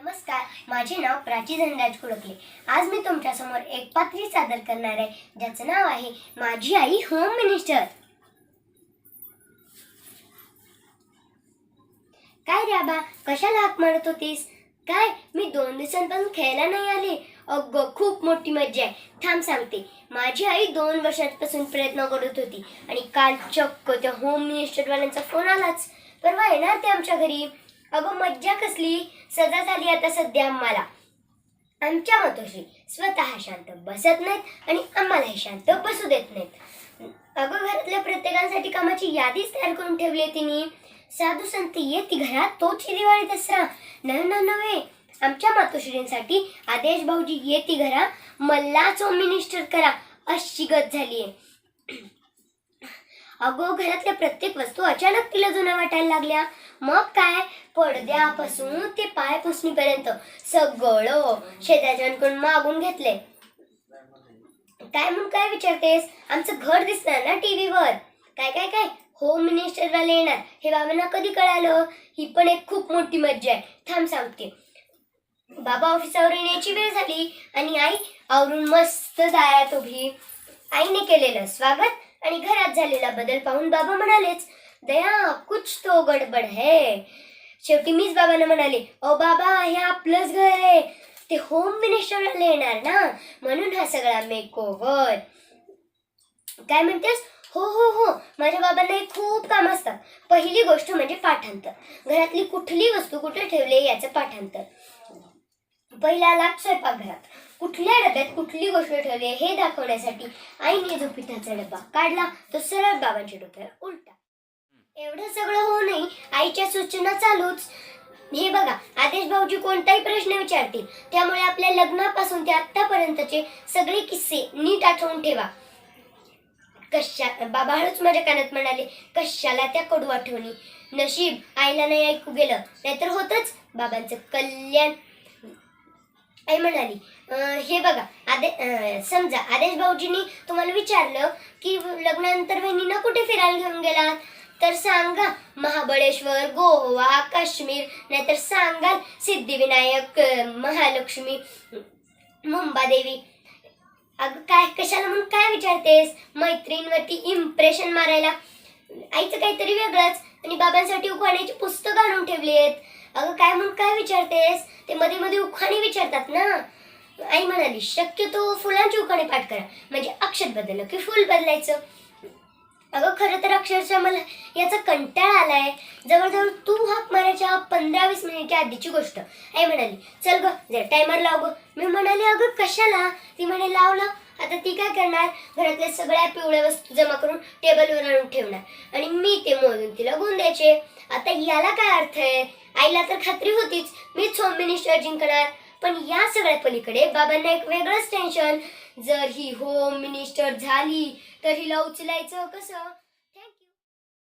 नमस्कार माझे नाव प्राची धनराज कुडकले आज मी तुमच्यासमोर एक पात्री सादर करणार आहे ज्याचं नाव आहे माझी आई होम मिनिस्टर. काय रे आबा कशाला हाक मारत होतीस? काय मी दोन दिवसांपासून खेळायला नाही आले? अगं खूप मोठी मज्जा आहे. थांब सांगते. माझी आई दोन वर्षांपासून प्रयत्न करत होती आणि काल चक्क त्या होम मिनिस्टरवाल्यांचा फोन आलाच. परवा येणार ते आमच्या घरी? अगं मज्जा कसली? सजा झाली आता सध्या आम्हाला. आमच्या मातोश्री स्वतः शांत बसत नाहीत आणि आम्हालाही शांत बसू देत नाहीत. अगं घरातल्या प्रत्येकांसाठी कामाची यादीच तयार करून ठेवली आहे तिने. साधू संत येती घरात तोच दिवाळी दसरा. नव्हे न नव्हे आमच्या मातोश्रींसाठी आदेश भाऊजी येती घरा. मल्लाच होम मिनिस्टर करा अशी गत झालीये अगो घरातल्या प्रत्येक वस्तू अचानक तिला जुन्या वाटायला लागल्या. मग काय? पडद्यापासून ते पाय पुसणीपर्यंत सगळं शेजारच्यांकडून मागून घेतले. काय म्हणून काय विचारतेस? आमचं घर दिसणार ना टीव्हीवर? काय काय काय? होम मिनिस्टर वाले येणार. हे बाबांना कधी कळालं? ही पण एक खूप मोठी मज्जा आहे. थांब सांगते. बाबा ऑफिसावर येण्याची वेळ झाली आणि आई आवरून मस्त दारात उभी आईने केलेलं स्वागत आणि घरात झालेला बदल पाहून बाबा म्हणालेच दया कुछ तो गडबड है. शेवटी मीच बाबांना म्हणाले ओ बाबा हे आपलंच घर आहे. ते होम मिनिस्टरला येणार ना. म्हणून हा सगळा मेक ओव्हर काय म्हणतेस? हो हो हो. माझ्या बाबांना हे खूप काम असतं. पहिली गोष्ट म्हणजे पाठांतर. घरातली कुठली वस्तू कुठे ठेवली याचं पाठांतर. पहिला लाट स्वयंपाकघरात. कुठल्या डब्यात कुठली गोष्ट ठेवली आहे हे दाखवण्यासाठी आईने जो पिठाचा डब्बा काढला तो सरळ बाबांच्या डोक्याला उलटा. एवढं सगळं होऊनही आईच्या सूचना चालूच. हे बघा आदेश भाऊजी कोणताही प्रश्न विचारतील त्यामुळे आपल्या लग्नापासून ते आतापर्यंतचे सगळे किस्से नीट आठवून ठेवा. कशा बाबा हळूच माझ्या कानात म्हणाले कशाला त्या कडू आठवणी? नशीब आईला नाही ऐकू गेलं. नाहीतर होतच. बाबांचं कल्याण. आई म्हणाली हे बघा आदे अं, समजा आदेश भाऊजींनी तुम्हाला विचारलं की लग्नानंतर बहिणींना कुठे फिरायला घेऊन गेलात? तर सांगा महाबळेश्वर गोवा काश्मीर नाहीतर सांगाल सिद्धिविनायक महालक्ष्मी मुंबादेवी अगं काय कशाला म्हणून काय विचारतेस? मैत्रीणवरती इम्प्रेशन मारायला. आईचं काहीतरी वेगळंच आणि बाबांसाठी उखाण्याची पुस्तकं आणून ठेवली आहेत. अगं काय म्हणून काय विचारतेस? ते मध्ये मध्ये उखाणे विचारतात ना. आई म्हणाली शक्यतो फुलांची उखाणे पाठ करा. म्हणजे अक्षर बदललं की फुल बदलायचं. अगं खरं तर अक्षरशः मला याचा कंटाळा आलाय. जवळजवळ तू हाक मारायच्या पंधरा वीस मिनिटच्या आधीची गोष्ट. आई म्हणाली चल ग जर टायमर लाव ग. मी म्हणाले अगं कशाला? ती म्हणे लावलं आता ती काय करणार? घरातल्या सगळ्या पिवळ्या वस्तू जमा करून टेबलवर आणून ठेवणार. आणि मी ते मोजून तिला गुण द्यायचे. आता याला काय अर्थ आहे? आईला तर खात्री होतीच. मीच होम मिनिस्टर जिंकणार. पण या सगळ्या पलीकडे बाबांना एक वेगळंच टेन्शन जर ही होम मिनिस्टर झाली तर हिला उचलायचं कसं?